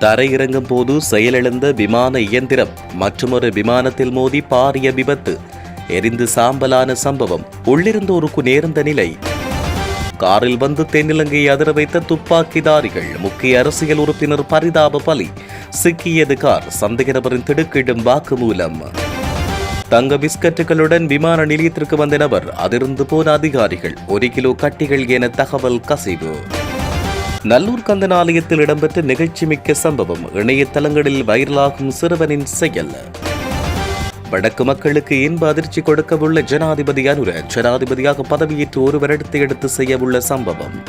தரையிறங்கும் போது செயலிழந்த விமான இயந்திரம் மற்றொரு விமானத்தில் மோதி பாரிய விபத்து. எரிந்து சாம்பலான சம்பவம் உள்ளிருந்தோருக்கு நேர்ந்த நிலை. காரில் வந்து தென்னிலங்கையை அதிர வைத்த துப்பாக்கிதாரிகள் முக்கிய அரசியல் உறுப்பினர் பரிதாப பலி. சிக்கியது கார் சந்தேகநபரின் திடுக்கிடும் வாக்குமூலம். தங்க பிஸ்கட்டுகளுடன் விமான நிலையத்திற்கு வந்த நபர் அதிர்ந்து போன அதிகாரிகள் ஒரு கிலோ கட்டிகள் என தகவல் கசிவு. நல்லூர் கந்தன் ஆலயத்தில் இடம்பெற்ற நிகழ்ச்சி மிக்க சம்பவம் இணையதளங்களில் வைரலாகும் சிறுவனின் செயல். வடக்கு மக்களுக்கு இன்ப அதிர்ச்சி கொடுக்கவுள்ள ஜனாதிபதி அனுர ஜனாதிபதியாக பதவியேற்று ஒரு வருடத்தை எடுத்து செய்யவுள்ள சம்பவம்.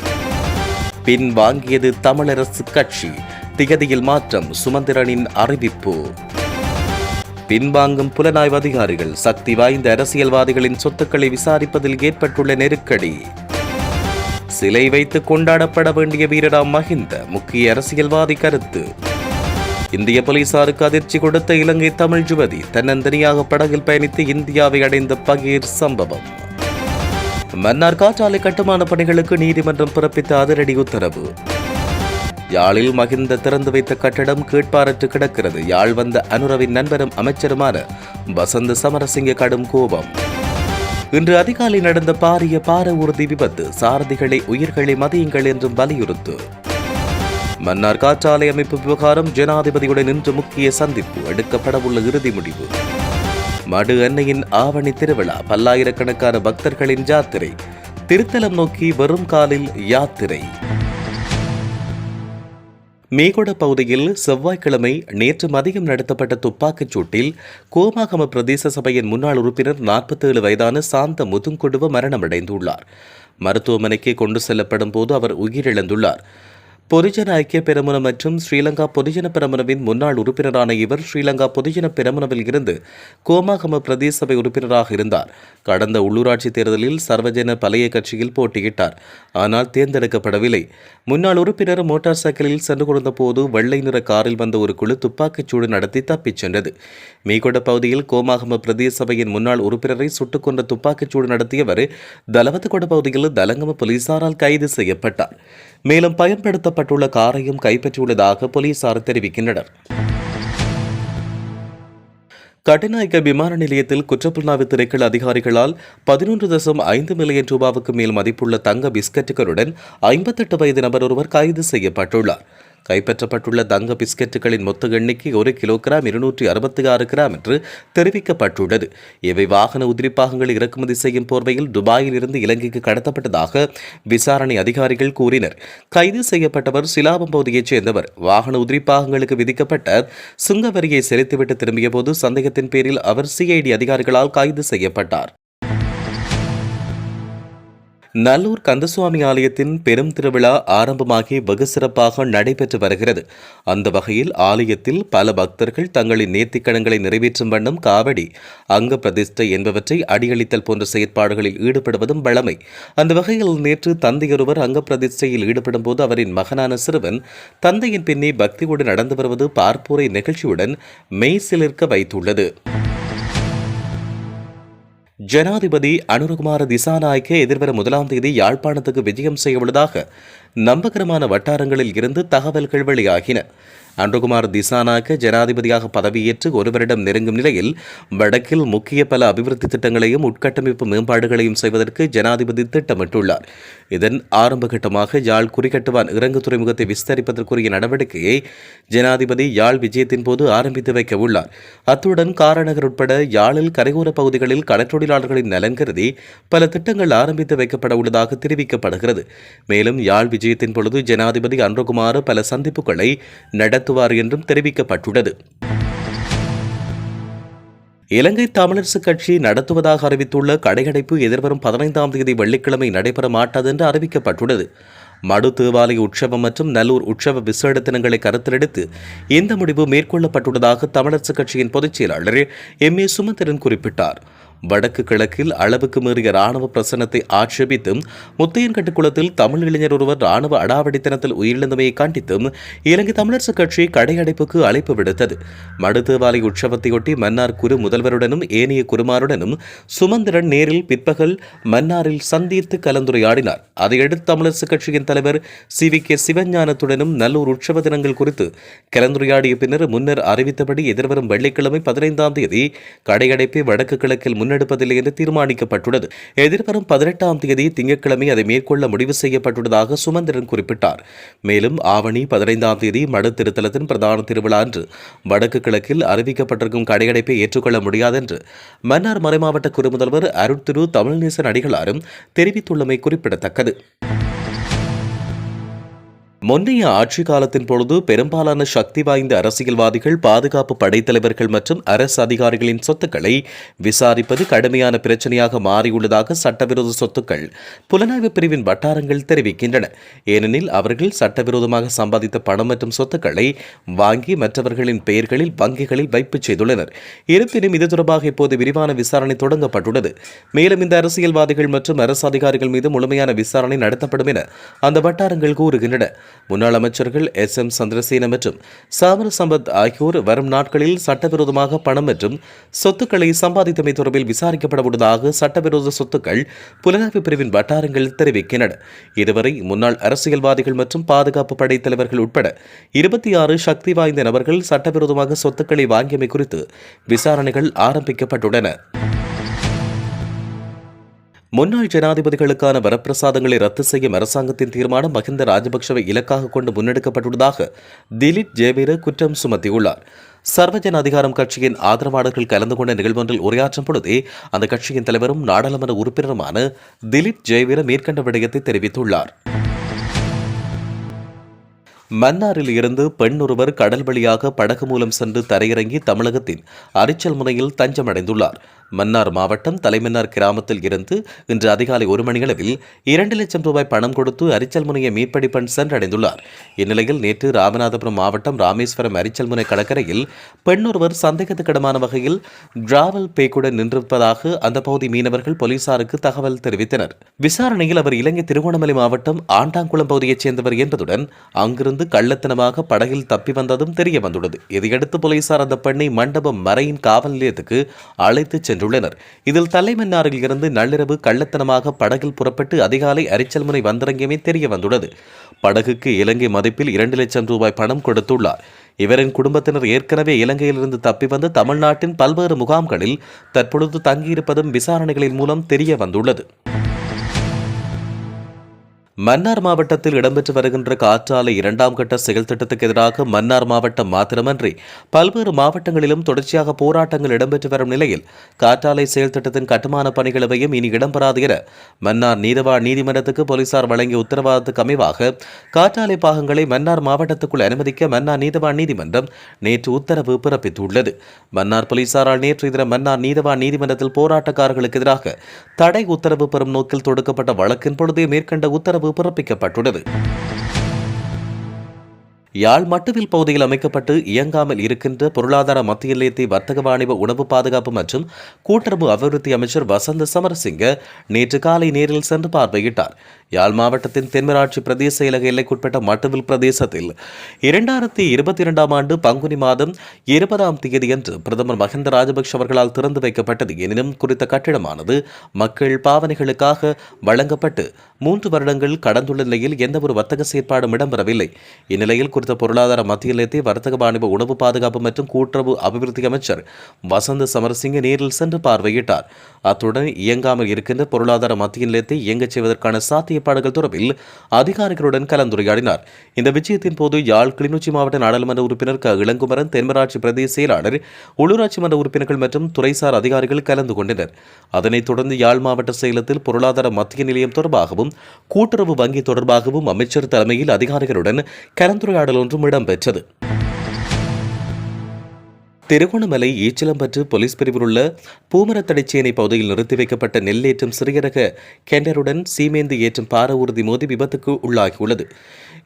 பின் வாங்கியது தமிழரசு கட்சி. திகதியில் மாற்றம் சுமந்திரனின் அறிவிப்பு. பின்வாங்கும் புலனாய்வு அதிகாரிகள் சக்தி வாய்ந்த அரசியல்வாதிகளின் சொத்துக்களை விசாரிப்பதில் ஏற்பட்டுள்ள நெருக்கடி. சிலை வைத்து கொண்டாடப்பட வேண்டிய வீரராம் மஹிந்த முக்கிய அரசியல்வாதி கருத்து. இந்திய போலீசாருக்கு அதிர்ச்சி கொடுத்த இலங்கை தமிழ் யுவதி தன்னந்தனியாக படகில் பயணித்து இந்தியாவை அடைந்த பகீர் சம்பவம். மன்னார் காற்றாலை கட்டுமான பணிகளுக்கு நீதிமன்றம் பிறப்பித்த அதிரடி உத்தரவு. யாழில் மகிந்த திறந்து வைத்த கட்டடம் கேட்பாரற்று கிடக்கிறது. யாழ் வந்த அனுரவின் நண்பரும் அமைச்சருமான வசந்த சமரசிங்க கடும் கோபம். இன்று அதிகாலை நடந்த பாரிய பார ஊர்தி விபத்து சாரதிகளை உயிர்களை மதியுங்கள் என்றும் வலியுறுத்து. மன்னார் காற்றாலை அமைப்பு விவகாரம் ஜனாதிபதியுடன் இன்று முக்கிய சந்திப்பு எடுக்கப்படவுள்ள இறுதி முடிவு. மடு அன்னையின் ஆவணி திருவிழா பல்லாயிரக்கணக்கான பக்தர்களின் யாத்திரை திருத்தலம் நோக்கி வரும் காலில் யாத்திரை. மேகொட பகுதியில் செவ்வாய்க்கிழமை நேற்று மதியம் நடத்தப்பட்ட துப்பாக்கிச் சூட்டில் கோமாகம பிரதேச சபையின் முன்னாள் உறுப்பினர் நாற்பத்தேழு வயதான சாந்த முதுங்குடுவ மரணமடைந்துள்ளார். மருத்துவமனைக்கு கொண்டு செல்லப்படும் போது அவர் உயிரிழந்துள்ளார். பொதுஜன ஐக்கிய பெரமுன மற்றும் ஸ்ரீலங்கா பொதுஜன பெருமுனவின் முன்னாள் உறுப்பினரான இவர் ஸ்ரீலங்கா பொதுஜன பெருமுனவில் இருந்து கோமாகம பிரதேச சபை உறுப்பினராக இருந்தார். கடந்த உள்ளூராட்சி தேர்தலில் சர்வஜன பழைய கட்சியில் போட்டியிட்டார். ஆனால் தேர்ந்தெடுக்கப்படவில்லை. முன்னாள் உறுப்பினர் மோட்டார் சைக்கிளில் சென்று கொண்ட போது வெள்ளை நிற காரில் வந்த ஒரு குழு துப்பாக்கிச்சூடு நடத்தி தப்பிச் சென்றது. மீகொட பகுதியில் கோமாகம பிரதேச சபையின் முன்னாள் உறுப்பினரை சுட்டுக் கொன்ற துப்பாக்கிச்சூடு நடத்தியவர் தலவத்துக்கொட பகுதியில் தலங்கம போலீசாரால் கைது செய்யப்பட்டார். மேலும் பயன்படுத்த பயன்படுத்தப்பட்டுள்ள காரையும் கைப்பற்றியுள்ளதாக போலீசார் தெரிவிக்கின்றனர். கட்டுநாயக்க விமான நிலையத்தில் குற்றப்புலனாய்வு திரைக்கள் அதிகாரிகளால் பதினொன்று தசம் ஐந்து மில்லியன் ரூபாவுக்கு மேல் மதிப்புள்ள தங்க பிஸ்கட்டுகளுடன் ஐம்பத்தெட்டு வயது நபர் ஒருவர் கைது செய்யப்பட்டுள்ளார். கைப்பற்றப்பட்டுள்ள தங்க பிஸ்கெட்டுகளின் மொத்த எண்ணிக்கை ஒரு கிலோகிராம் இருநூற்றி அறுபத்தி ஆறு கிராம் என்று தெரிவிக்கப்பட்டுள்ளது. இவை வாகன உதிரிப்பாகங்களை இறக்குமதி செய்யும் போர்வையில் துபாயில் இருந்து இலங்கைக்கு கடத்தப்பட்டதாக விசாரணை அதிகாரிகள் கூறினர். கைது செய்யப்பட்டவர் சிலாபம் பகுதியைச் சேர்ந்தவர். வாகன உதிரிப்பாகங்களுக்கு விதிக்கப்பட்ட சுங்க வரியை செலுத்திவிட்டு திரும்பியபோது சந்தேகத்தின் பேரில் அவர் சிஐடி அதிகாரிகளால் கைது செய்யப்பட்டார். நல்லூர் கந்தசுவாமி ஆலயத்தின் பெரும் திருவிழா ஆரம்பமாகி வெகு சிறப்பாக நடைபெற்று வருகிறது. அந்த வகையில் ஆலயத்தில் பல பக்தர்கள் தங்களின் நேர்த்திக்கடன்களை நிறைவேற்றும் வண்ணம் காவடி அங்க பிரதிஷ்டை என்பவற்றை அடியளித்தல் போன்ற செயற்பாடுகளில் ஈடுபடுவதும் வழமை. அந்த வகையில் நேற்று தந்தையொருவர் அங்க பிரதிஷ்டையில் ஈடுபடும் போது அவரின் மகனான சிறுவன் தந்தையின் பின்னே பக்தியோடு நடந்து வருவது பார்ப்போரை நிகழ்ச்சியுடன் மெய்சிலிருக்க வைத்துள்ளது. ஜனாதிபதி அனுரகுமார திசாநாயக்க எதிர்வரும் முதலாம் தேதி யாழ்ப்பாணத்துக்கு விஜயம் செய்ய உள்ளதாக நம்பகரமான வட்டாரங்களில் இருந்து தகவல்கள் வெளியாகின. அன்றுகுமார் திசானாக ஜனாதிபதியாக பதவியேற்று ஒரு வருடம் நெருங்கும் நிலையில் வடக்கில் முக்கிய பல அபிவிருத்தி திட்டங்களையும் உட்கட்டமைப்பு மேம்பாடுகளையும் செய்வதற்கு ஜனாதிபதி திட்டமிட்டுள்ளார். இதன் ஆரம்பகட்டமாக யாழ் குறிக்கட்டுவான் இறங்கு துறைமுகத்தை விஸ்தரிப்பதற்குரிய நடவடிக்கையை ஜனாதிபதி யாழ் விஜயத்தின் போது ஆரம்பித்து வைக்க உள்ளார் அத்துடன் காரநகர் உட்பட யாழில் கரையோர பகுதிகளில் கடற்றொழிலாளர்களின் நலன் கருதி பல திட்டங்கள் ஆரம்பித்து வைக்கப்பட உள்ளதாக தெரிவிக்கப்படுகிறது. மேலும் யாழ் விஜயத்தின் பொழுது ஜனாதிபதி அன்றுகுமார் பல சந்திப்புகளை நடத்துவார் என்றும் தெரிவிக்கப்பட்டுள்ளது. இலங்கை தமிழரசுக் கட்சி நடத்துவதாக அறிவித்துள்ள கடையடைப்பு எதிர்வரும் பதினைந்தாம் தேதி வெள்ளிக்கிழமை நடைபெற மாட்டாது என்று அறிவிக்கப்பட்டுள்ளது. மடு தேவாலய உற்சவம் மற்றும் நல்லூர் உற்சவ விசேட தினங்களை கருத்திலெடுத்து இந்த முடிவு மேற்கொள்ளப்பட்டுள்ளதாக தமிழரசுக் கட்சியின் பொதுச் செயலாளர் எம் ஏ சுமந்திரன் குறிப்பிட்டார். வடக்கு கிழக்கில் அளவுக்கு மீறிய ராணுவ பிரசனத்தை ஆட்சேபித்தும் முத்தையன்கட்டு குளத்தில் தமிழ் இளைஞர் ஒருவர் ராணுவ அடாவடித்தனத்தில் உயிரிழந்தமையை கண்டித்தும் இலங்கை தமிழரசு கட்சி கடையடைப்புக்கு அழைப்பு விடுத்தது. மடுதேவாலை உற்சவத்தையொட்டி மன்னார் குரு முதல்வருடனும் ஏனைய குருமாருடனும் சுமந்திரன் நேரில் பிற்பகல் மன்னாரில் சந்தித்து கலந்துரையாடினார். அதையடுத்து தமிழரசு கட்சியின் தலைவர் சி வி கே சிவஞானத்துடனும் நல்லூர் உற்சவ தினங்கள் குறித்து கலந்துரையாடிய பின்னர் முன்னர் அறிவித்தபடி எதிர்வரும் வெள்ளிக்கிழமை பதினைந்தாம் தேதி கடையடைப்பை வடக்கு கிழக்கில் முன்னெடுப்பதில்லை என்று தீர்மானிக்கப்பட்டுள்ளது. எதிர்வரும் பதினெட்டாம் தேதி திங்கட்கிழமை அதை மேற்கொள்ள முடிவு செய்யப்பட்டுள்ளதாக சுமந்திரன் குறிப்பிட்டார். மேலும் ஆவணி பதினைந்தாம் தேதி மடு திருத்தலத்தின் பிரதான திருவிழா அன்று வடக்கு கிழக்கில் அறிவிக்கப்பட்டிருக்கும் கடையடைப்பை ஏற்றுக்கொள்ள முடியாது என்று மன்னார் மறைமாவட்ட குறுமுதல்வர் அருட்திரு தமிழ்நேசன் அடிகளாரும் தெரிவித்துள்ளமை குறிப்பிடத்தக்கது. முன்னைய ஆட்சி காலத்தின் பொழுது பெரும்பாலான சக்தி வாய்ந்த அரசியல்வாதிகள் பாதுகாப்பு படைத்தலைவர்கள் மற்றும் அரசு அதிகாரிகளின் சொத்துக்களை விசாரிப்பது கடுமையான பிரச்சனையாக மாறியுள்ளதாக சட்டவிரோத சொத்துக்கள் புலனாய்வு பிரிவின் வட்டாரங்கள் தெரிவிக்கின்றன. ஏனெனில் அவர்கள் சட்டவிரோதமாக சம்பாதித்த பணம் மற்றும் சொத்துக்களை வாங்கி மற்றவர்களின் பெயர்களில் வங்கிகளில் வைப்பு செய்துள்ளனர். இருப்பினும் இது தொடர்பாக இப்போது விரிவான விசாரணை தொடங்கப்பட்டுள்ளது. மேலும் இந்த அரசியல்வாதிகள் மற்றும் அரசு அதிகாரிகள் மீது முழுமையான விசாரணை நடத்தப்படும் என அந்த வட்டாரங்கள் கூறுகின்றன. முன்னாள் அமைச்சர்கள் எஸ் எம் சந்திரசேன மற்றும் சாமர சம்பத் ஆகியோர் வரும் நாட்களில் சட்டவிரோதமாக பணம் மற்றும் சொத்துக்களை சம்பாதித்தமை தொடர்பில் விசாரிக்கப்பட உள்ளதாக சட்டவிரோத சொத்துக்கள் புலனாய்வு பிரிவின் வட்டாரங்கள் தெரிவிக்கின்றன. இதுவரை முன்னாள் அரசியல்வாதிகள் மற்றும் பாதுகாப்பு படை தலைவர்கள் உட்பட இருபத்தி ஆறு சக்தி வாய்ந்த நபர்கள் சட்டவிரோதமாக சொத்துக்களை வாங்கியமை குறித்து விசாரணைகள் ஆரம்பிக்கப்பட்டுள்ளன. முன்னாள் ஜனாதிபதிகளுக்கான வரப்பிரசாதங்களை ரத்து செய்யும் அரசாங்கத்தின் தீர்மானம் மஹிந்த ராஜபக்சவை இலக்காக கொண்டு முன்னெடுக்கப்பட்டுள்ளதாக திலீப் ஜேவீர குற்றம் சுமத்தியுள்ளார். சர்வஜன அதிகாரம் கட்சியின் ஆதரவாளர்கள் கலந்து கொண்ட நிகழ்வொன்றில் உரையாற்றும் பொழுதே அந்த கட்சியின் தலைவரும் நாடாளுமன்ற உறுப்பினருமான திலீப் ஜெயவீர மேற்கண்ட விடயத்தை தெரிவித்துள்ளார். மன்னாரில் இருந்து பெண் ஒருவர் கடல் வழியாக படகு மூலம் சென்று தரையிறங்கி தமிழகத்தின் அரிச்சல் முனையில் தஞ்சமடைந்துள்ளார். மன்னார் மாவட்டம் தலைமன்னார் கிராமத்தில் இருந்து இன்று அதிகாலை ஒரு மணியளவில் இரண்டு லட்சம் ரூபாய் பணம் கொடுத்து அரிச்சல் முனைய மீட்படிப்பன் சென்றடைந்துள்ளார். இந்நிலையில் நேற்று ராமநாதபுரம் மாவட்டம் ராமேஸ்வரம் அரிச்சல் முனை கடற்கரையில் பெண் ஒருவர் சந்தேகத்துக்கிடமான வகையில் டிராவல் பேக்குடன் நின்றிருப்பதாக அந்த பகுதி மீனவர்கள் போலீசாருக்கு தகவல் தெரிவித்தனர். விசாரணையில் அவர் இலங்கை திருகோணமலை மாவட்டம் ஆண்டாங்குளம் பகுதியைச் சேர்ந்தவர் என்பதுடன் அங்கிருந்து கள்ளத்தனமாக படகில் தப்பி வந்ததும் தெரிய வந்துள்ளது. இதையடுத்து போலீசார் அந்த பெண்ணை மண்டபம் மறையின் காவல் நிலையத்துக்கு அழைத்துச் சென்றுள்ளனர். இதில் தலைமன்னாரில் இருந்து நள்ளிரவு கள்ளத்தனமாக படகில் புறப்பட்டு அதிகாலை அரிச்சல்முனை வந்திறங்கியமே தெரிய வந்துள்ளது. படகுக்கு இலங்கை மதிப்பில் இரண்டு லட்சம் ரூபாய் பணம் கொடுத்துள்ளார். இவரின் குடும்பத்தினர் ஏற்கனவே இலங்கையிலிருந்து தப்பி வந்து தமிழ்நாட்டின் பல்வேறு முகாம்களில் தற்பொழுது தங்கியிருப்பதும் விசாரணைகளின் மூலம் தெரிய வந்துள்ளது. மன்னார் மாவட்டத்தில் இடம்பெற்று வருகின்ற காற்றாலை இரண்டாம் கட்ட செயல் திட்டத்துக்கு எதிராக மன்னார் மாவட்டம் மாத்திரமன்றி பல்வேறு மாவட்டங்களிலும் தொடர்ச்சியாக போராட்டங்கள் இடம்பெற்று வரும் நிலையில் காற்றாலை செயல் திட்டத்தின் கட்டுமான பணிகளவையும் இனி இடம்பெறாது என மன்னார் நீதவான் நீதிமன்றத்துக்கு போலீசார் வழங்கிய உத்தரவாதத்துக்கு அமைவாக காற்றாலை பாகங்களை மன்னார் மாவட்டத்துக்குள் அனுமதிக்க மன்னார் நீதவான் நீதிமன்றம் நேற்று உத்தரவு பிறப்பித்துள்ளது. மன்னார் போலீசாரால் நேற்று இதர மன்னார் நீதவான் நீதிமன்றத்தில் போராட்டக்காரர்களுக்கு எதிராக தடை உத்தரவு பெறும் நோக்கில் தொடுக்கப்பட்ட வழக்கின் பொழுது மேற்கண்ட உத்தரவு பிறப்பிக்கப்பட்டுள்ளது. யாழ் மட்டுவில் பகுதியில் அமைக்கப்பட்டு இயங்காமல் இருக்கின்ற பொருளாதார மத்திய நிலையத்தை வர்த்தக வாணிப உணவு பாதுகாப்பு மற்றும் கூட்டுறவு அபிவிருத்தி அமைச்சர் வசந்த சமரசிங்க நேற்று காலை நேரில் சென்று பார்வையிட்டார். யாழ் மாவட்டத்தின் தென்மராட்சி பிரதேச செயலக எல்லைக்குட்பட்ட மட்டுவில் பிரதேசத்தில் இரண்டாயிரத்தி இருபத்தி இரண்டாம் ஆண்டு பங்குனி மாதம் இருபதாம் தேதியன்று பிரதமர் மஹிந்த ராஜபக்ஷ அவர்களால் திறந்து வைக்கப்பட்டது. எனினும் குறித்த கட்டிடமானது மக்கள் பாவனைகளுக்காக வழங்கப்பட்டு மூன்று வருடங்கள் கடந்துள்ள நிலையில் எந்தவொரு வர்த்தக செயற்பாடும் இடம்பெறவில்லை. இந்நிலையில் குறித்த பொருளாதார மத்திய நிலையத்தை வர்த்தக வாணிப உணவு பாதுகாப்பு மற்றும் கூட்டுறவு அபிவிருத்தி அமைச்சர் வசந்த சமரசிங்க நேரில் சென்று பார்வையிட்டார். அத்துடன் இயங்காமல் இருக்கின்ற பொருளாதார மத்திய நிலையத்தை இயங்கச் செய்வதற்கான சாத்திய சாத்தியப்பாடுகள் தொடர்பில் அதிகாரிகளுடன் கலந்துரையாடினார். இந்த விஜயத்தின் போது யாழ் கிளிநொச்சி மாவட்ட நாடாளுமன்ற உறுப்பினர் க. இளங்குமரன் தென்மராட்சி பிரதேச செயலாளர் உள்ளூராட்சி மன்ற உறுப்பினர்கள் மற்றும் துறைசார் அதிகாரிகள் கலந்து கொண்டனர். அதனைத் தொடர்ந்து யாழ் மாவட்ட செயலத்தில் பொருளாதார மத்திய நிலையம் தொடர்பாகவும் கூட்டுறவு வங்கி தொடர்பாகவும் அமைச்சர் தலைமையில் அதிகாரிகளுடன் கலந்துரையாடல் ஒன்றும் இடம்பெற்றது. திருகோணமலை ஈச்சலம்பற்று போலீஸ் பிரிவில் உள்ள பூமரத்தடைச்சேனை பகுதியில் நிறுத்தி வைக்கப்பட்ட நெல்லேற்றும் சிறியரக கெண்டருடன் சீமேந்து ஏற்றும் பார ஊர்தி மோதி விபத்துக்கு உள்ளாகியுள்ளது.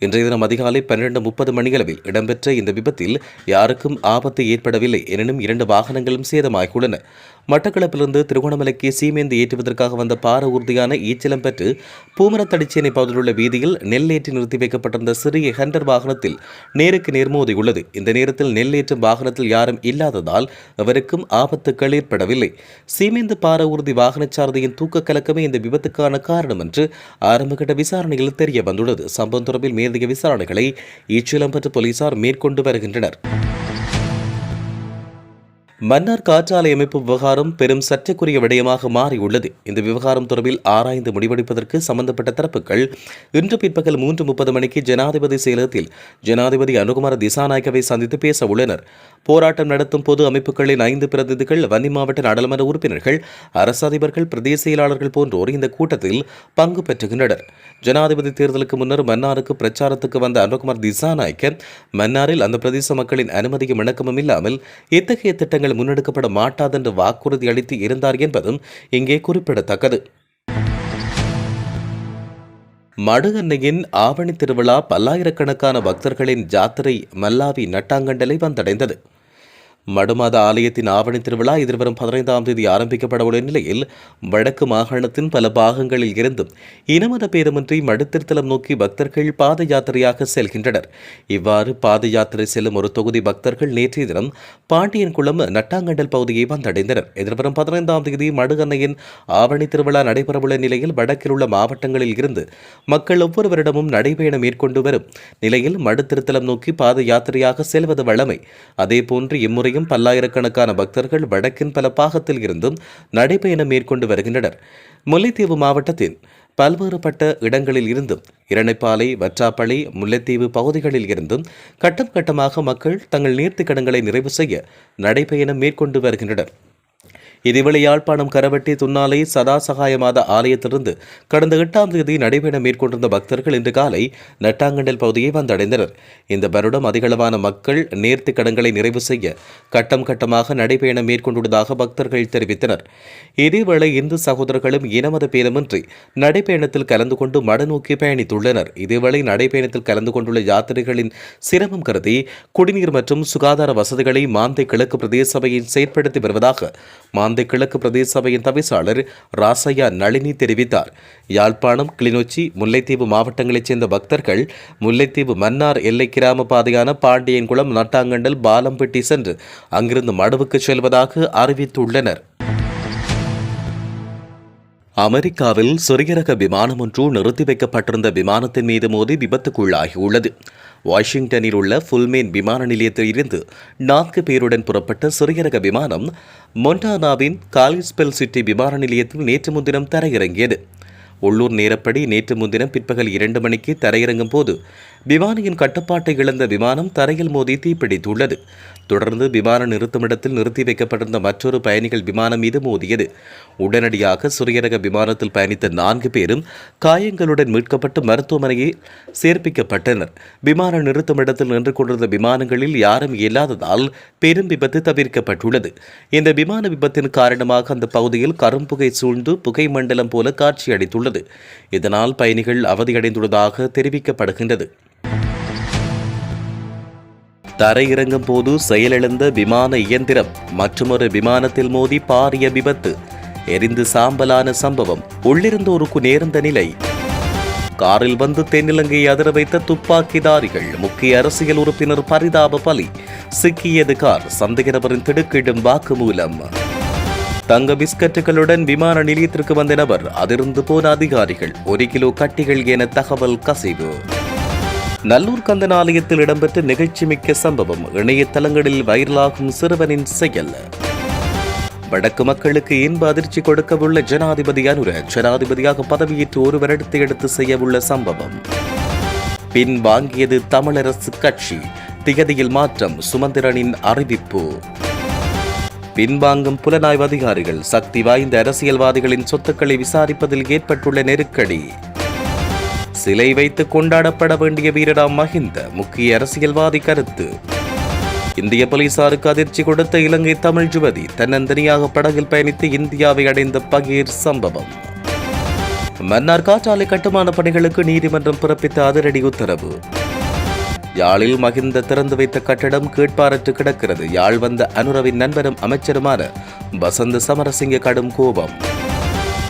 இன்றைய தினம் அதிகாலை பன்னிரண்டு முப்பது மணியளவில் இடம்பெற்ற இந்த விபத்தில் யாருக்கும் ஆபத்து ஏற்படவில்லை எனினும் இரண்டு வாகனங்களும் சேதமாகியுள்ளன. மட்டக்களப்பிலிருந்து திருகோணமலைக்கு சீமேந்து ஏற்றுவதற்காக வந்த பார ஊர்தியான ஈச்சலம் பெற்று பூமரத்தடிச்சேனை பகுதியில் உள்ள வீதியில் நெல் ஏற்றி நிறுத்தி வைக்கப்பட்டிருந்த சிறிய ஹண்டர் வாகனத்தில் நேருக்கு நேர்மோதி உள்ளது. இந்த நேரத்தில் நெல் ஏற்றும் வாகனத்தில் யாரும் இல்லாததால் அவருக்கும் ஆபத்துக்கள் ஏற்படவில்லை. சீமேந்து பார ஊர்தி வாகனச்சாரதியின் தூக்க கலக்கமே இந்த விபத்துக்கான காரணம் என்று ஆரம்பகட்ட விசாரணையில் தெரிய வந்துள்ளது. சம்பவம் தொடர்பில் மேலதிக விசாரணைகளை ஈச்சலம் பெற்ற போலீசார் மேற்கொண்டு வருகின்றனர். மன்னார் காற்றாலை அமைப்பு விவகாரம் பெரும் சர்ச்சைக்குரிய விடயமாக மாறியுள்ளது. இந்த விவகாரம் தொடர்பில் ஆராய்ந்து முடிவெடுப்பதற்கு சம்பந்தப்பட்ட தரப்புகள் இன்று பிற்பகல் மூன்று முப்பது மணிக்கு ஜனாதிபதி செயலகத்தில் ஜனாதிபதி அனுகுமார திசாநாயக்கவை சந்தித்து பேச உள்ளனர். போராட்டம் நடத்தும் பொது அமைப்புகளின் ஐந்து பிரதிநிதிகள் வன்னி மாவட்ட நாடாளுமன்ற உறுப்பினர்கள் அரசு அதிபர்கள் பிரதேச செயலாளர்கள் போன்றோர் இந்த கூட்டத்தில் பங்கு பெற்றுகின்றனர். ஜனாதிபதி தேர்தலுக்கு முன்னர் மன்னாருக்கு பிரச்சாரத்துக்கு வந்த அனுகுமார் திசாநாயக்க மன்னாரில் அந்த பிரதேச மக்களின் அனுமதியும் இணக்கமும் இல்லாமல் இத்தகைய திட்டங்கள் முன்னெடுக்கப்பட மாட்டாதென்று வாக்குறுதி அளித்து இருந்தார் என்பதும் இங்கே குறிப்பிடத்தக்கது. மடுகன்னையின் ஆவணி திருவிழா பல்லாயிரக்கணக்கான பக்தர்களின் ஜாத்திரை மல்லாவி நட்டாங்கண்டலை வந்தடைந்தது. மடுமாத ஆலயத்தின் ஆவணி திருவிழா எதிர்வரும் பதினைந்தாம் தேதி ஆரம்பிக்கப்பட உள்ள நிலையில் வடக்கு மாகாணத்தின் பல பாகங்களில் இருந்தும் இனமத பேதமின்றி மடுத்திருத்தலம் நோக்கி பக்தர்கள் பாத யாத்திரையாக செல்கின்றனர். இவ்வாறு பாத யாத்திரை செல்லும் ஒரு தொகுதி பக்தர்கள் நேற்றைய தினம் பாண்டியன்குளம் நட்டாங்கண்டல் பகுதியை வந்தடைந்தனர். எதிர்வரும் பதினைந்தாம் தேதி மடுகண்ணையின் ஆவணி திருவிழா நடைபெறவுள்ள நிலையில் வடக்கில் உள்ள மாவட்டங்களில் இருந்து மக்கள் ஒவ்வொரு வருடமும் நடைபயணம் மேற்கொண்டு வரும் நிலையில் மடுத்திருத்தலம் நோக்கி பாத யாத்திரையாக செல்வது வழமை. அதேபோன்று இம்முறையும் முறையும் பல்லாயிரக்கணக்கான பக்தர்கள் வடக்கின் பல பாகத்தில் இருந்தும் நடைபயணம் மேற்கொண்டு வருகின்றனர். முல்லைத்தீவு மாவட்டத்தின் பல்வேறுபட்ட இடங்களில் இருந்தும் இரணைப்பாலை வற்றாப்பளி முல்லைத்தீவு பகுதிகளில் இருந்தும் கட்டம் கட்டமாக மக்கள் தங்கள் நீர்த்திக்கடங்களை நிறைவு செய்ய நடைபயணம் மேற்கொண்டு வருகின்றனர். இதேவேளை யாழ்ப்பாணம் கரவட்டி துன்னாலை சதா சகாயமாத ஆலயத்திலிருந்து கடந்த எட்டாம் தேதி நடைபயணம் மேற்கொண்டிருந்த பக்தர்கள் இன்று காலை நட்டாங்கண்டல் பகுதியை வந்தடைந்தனர். இந்த வருடம் அதிகளவான மக்கள் நேர்த்தி கடன்களை நிறைவு செய்ய கட்டம் கட்டமாக நடைபயணம் மேற்கொண்டுள்ளதாக பக்தர்கள் தெரிவித்தனர். இதேவேளை இந்து சகோதரர்களும் இனமத பேதமின்றி நடைபயணத்தில் கலந்து கொண்டு மட நோக்கி பயணித்துள்ளனர். இதேவேளை நடைபயணத்தில் கலந்து கொண்டுள்ள யாத்திரைகளின் சிரமம் கருதி குடிநீர் மற்றும் சுகாதார வசதிகளை மாந்தை கிழக்கு பிரதேச சபையில் செயற்படுத்தி வருவதாக மாந்தை கிழக்கு பிரதேச சபையின் தவிசாளர் ராசையா நளினி தெரிவித்தார். யாழ்ப்பாணம் கிளிநொச்சி முல்லைத்தீவு மாவட்டங்களைச் சேர்ந்த பக்தர்கள் முல்லைத்தீவு மன்னார் எல்லை கிராம பாதையான பாண்டியன்குளம் நட்டாங்கண்டல் பாலம்பட்டி சென்று அங்கிருந்து மடுவுக்கு செல்வதாக அறிவித்துள்ளனர். அமெரிக்காவில் சொரியரக விமானம் ஒன்று நிறுத்தி வைக்கப்பட்டிருந்த விமானத்தின் மீது மோதி விபத்துக்குள்ளாகியுள்ளது. வாஷிங்டனில் உள்ள ஃபுல்மேன் விமான நிலையத்தில் இருந்து நான்கு பேருடன் புறப்பட்ட சிறியரக விமானம் மொண்டானாவின் காலிஸ்பெல் சிட்டி விமான நிலையத்தில் நேற்று முன்தினம் தரையிறங்கியது. உள்ளூர் நேரப்படி நேற்று முன்தினம் பிற்பகல் இரண்டு மணிக்கு தரையிறங்கும் போது விமானியின் கட்டுப்பாட்டை இழந்த விமானம் தரையில் மோதி தீப்பிடித்துள்ளது. தொடர்ந்து விமான நிறுத்துமிடத்தில் நிறுத்தி வைக்கப்பட்டிருந்த மற்றொரு பயணிகள் விமானம் மீது மோதியது. உடனடியாக சுரியரக விமானத்தில் பயணித்த நான்கு பேரும் காயங்களுடன் மீட்கப்பட்டு மருத்துவமனையில் சேர்ப்பிக்கப்பட்டனர். விமான நிறுத்துமிடத்தில் நின்று கொண்டிருந்த விமானங்களில் யாரும் இல்லாததால் பெரும் விபத்து தவிர்க்கப்பட்டுள்ளது. இந்த விமான விபத்தின் காரணமாக அந்த பகுதியில் கரும்புகை சூழ்ந்து புகை மண்டலம் போல காட்சியளித்துள்ளது. உள்ளது இதனால் பயணிகள் அவதியடைந்துள்ளதாக தெரிவிக்கப்படுகின்றது. தரையிறங்கும் போது செயலிழந்த விமான இயந்திரம் மற்றொரு விமானத்தில் மோதி பாரிய விபத்து. எரிந்து சாம்பலான சம்பவம் உள்ளிருந்தோருக்கு நேர்ந்த நிலை. காரில் வந்து தென்னிலங்கை அதிர வைத்த துப்பாக்கிதாரிகள் முக்கிய அரசியல் உறுப்பினர் பரிதாப பலி. சிக்கியது கார் சந்தேக நபரின் திடுக்கிடும் வாக்குமூலம். தங்க பிஸ்கட்டுகளுடன் விமான நிலையத்திற்கு வந்த நபர் அதிர்ந்து போன அதிகாரிகள் ஒரு கிலோ கட்டிகள் என தகவல் கசிவு. நல்லூர் கந்தன் ஆலயத்தில் இடம்பெற்ற நிகழ்ச்சி மிக்க சம்பவம் இணையதளங்களில் வைரலாகும் சிறுவனின் செயல். வடக்கு மக்களுக்கு இன்ப அதிர்ச்சி கொடுக்கவுள்ள ஜனாதிபதி அனுர ஜனாதிபதியாக பதவியேற்று ஒரு வருடத்தை எடுத்து செய்யவுள்ள சம்பவம். பின் வாங்கியது தமிழரசு கட்சி. திகதியில் மாற்றம் சுமந்திரனின் அறிவிப்பு. பின்வாங்கும் புலனாய்வு அதிகாரிகள் சக்தி வாய்ந்த அரசியல்வாதிகளின் சொத்துக்களை விசாரிப்பதில் ஏற்பட்டுள்ள நெருக்கடி. சிலை வைத்து கொண்டாடப்பட வேண்டிய வீரராம் மஹிந்த முக்கிய அரசியல்வாதி கருத்து. இந்திய போலீசாருக்கு அதிர்ச்சி கொடுத்த இலங்கை தமிழ் யுவதி தன்னந்தனியாக படகில் பயணித்து இந்தியாவை அடைந்த பகீர் சம்பவம். மன்னார் காற்றாலை கட்டுமான பணிகளுக்கு நீதிமன்றம் பிறப்பித்த அதிரடி உத்தரவு. யாழில் மகிந்த திறந்து வைத்த கட்டடம் கேட்பாரற்று கிடக்கிறது. யாழ் வந்த அனுரவின் நண்பரும் அமைச்சருமான வசந்த சமரசிங்க கடும் கோபம்.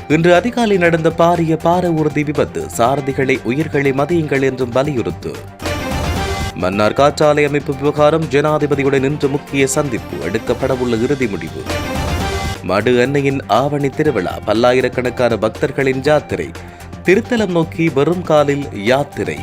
இன்று அதிகாலை நடந்த பாரிய பார ஊர்தி விபத்து சாரதிகளை உயிர்களை மதியுங்கள் என்றும் வலியுறுத்து. மன்னார் காற்றாலை அமைப்பு விவகாரம் ஜனாதிபதியுடன் இன்று முக்கிய சந்திப்பு எடுக்கப்படவுள்ள இறுதி முடிவு. மடு அன்னையின் ஆவணி திருவிழா பல்லாயிரக்கணக்கான பக்தர்களின் யாத்திரை திருத்தலம் நோக்கி வெறும் காலில் யாத்திரை.